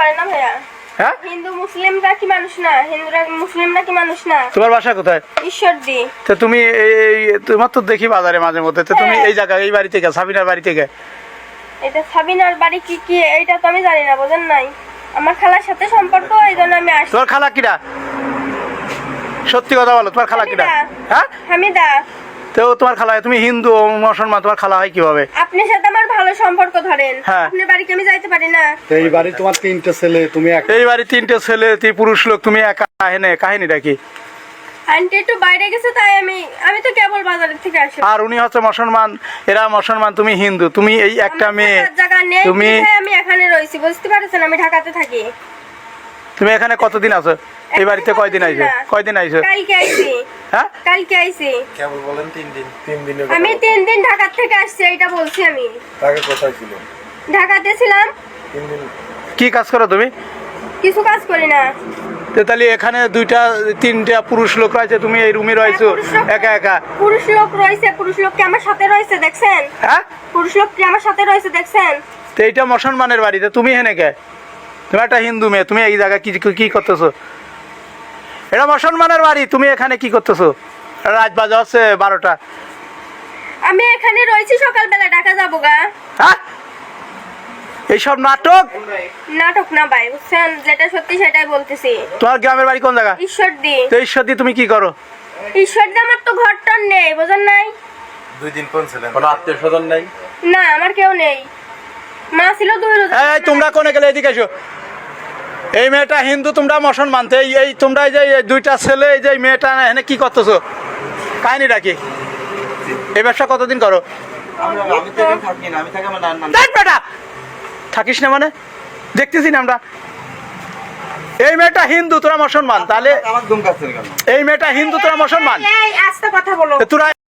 পারে না ভাইয়া? হ্যাঁ? হিন্দু মুসলিমরা কি মানুষ না? হিন্দুরা মুসলিমরা কি মানুষ না? তোমার বাসা কোথায়? ঈশ্বর তো তুমি এই তোমার তো দেখি বাজারে মাঝে মধ্যে। তো তুমি হ্যাঁ। এই জায়গায় এই বাড়ি থেকে সাবিনার বাড়ি থেকে এটা সাবিনার বাড়ি কি কি? এইটা তো আমি জানি না বোঝেন নাই। আমার খালার সাথে সম্পর্ক এই জন্য আমি আসছি। তোমার খালা কিরা? সত্যি কথা বলো তোমার খালা কিরা। হ্যাঁ? হামিদা। তো তোমার খালা তুমি হিন্দু মুসলমান তোমার খালা হয় কীভাবে? আপনার সাথে আমার ভালো সম্পর্ক ধরেন। হ্যাঁ। আপনার বাড়িতে আমি যাইতে পারি না? এই বাড়ি তোমার তিনটে ছেলে তুমি এক এই বাড়ি তিনটে ছেলে তিন পুরুষ লোক তুমি একা হেনে কাহিনীটা কি আন্টি একটু বাইরে গেছে তাই আমি আমি তো কেবল বাজারের থেকে আসি। আর উনি হচ্ছে মুসলমান এরা মুসলমান তুমি হিন্দু তুমি এই একটা আমার মেয়ে থাকার জায়গা নেই তুমি বিধায় আমি এখানে রয়েছি বুঝতে পারছেন আমি ঢাকাতে থাকি। তুমি এখানে কতদিন আছো? এই বাড়িতে কয়দিন আইছো? কয়দিন আইছো? কালকে আইছি। হ্যাঁ? কালকে আইছি। কেবল বলেন তিন দিন তিন দিনের আমি তিন দিন ঢাকার থেকে আসছি এইটা বলছি আমি। আগে কোথায় ছিল ঢাকাতে ছিলাম। তিন দিন কি কাজ করো তুমি? কিছু কাজ করি না। তো তাহলে এখানে দুইটা তিনটা পুরুষ লোক রয়েছে তুমি এই রুমে রয়েছো একা একা? পুরুষ লোক রয়েছে পুরুষ লোক কি আমার সাথে রয়েছে দেখছেন? হ্যাঁ? পুরুষ লোক কি আমার সাথে রয়েছে দেখছেন? তো এইটা মুসলমানের বাড়িতে তুমি হেনে কে? তুমি একটা হিন্দু মেয়ে তুমি এই জায়গায় কি কি করতেছো? এটা মুসলমানের বাড়ি তুমি এখানে কি করতেছো? রাত বাজে হচ্ছে বারোটা। আমি এখানে রয়েছি সকালবেলা ঢাকা যাব গা। হ্যাঁ? এইসব নাটক? নাটক না ভাই বুঝছেন? যেটা সত্যি সেটাই বলতেছি। তোমার গ্রামের বাড়ি কোন জায়গা? ঈশ্বরদি। তো তুমি কি করো? ঈশ্বর দি আমার তো ঘর টর নেই বোঝেন নাই? দুই দিন কোন ছিলেন কোনো আত্মীয় স্বজন নাই? না আমার কেউ নেই। মা ছিল দুই এই তোমরা কোনে গেলে এদিকে এসো। এই মেয়েটা হিন্দু তোমরা মুসলমান তো এই এই তোমরা এই যে এই দুইটা ছেলে এই যে এই মেয়েটা এখানে কি করতেছো? কাহিনিটা কি? এই ব্যবসা কতদিন করো? থাকিস না মানে? দেখতেছি না আমরা। এই মেয়েটা হিন্দু তোরা মুসলমান তাহলে এই মেয়েটা হিন্দু তোরা মুসলমান। এই আস্তে কথা বলো। তোরা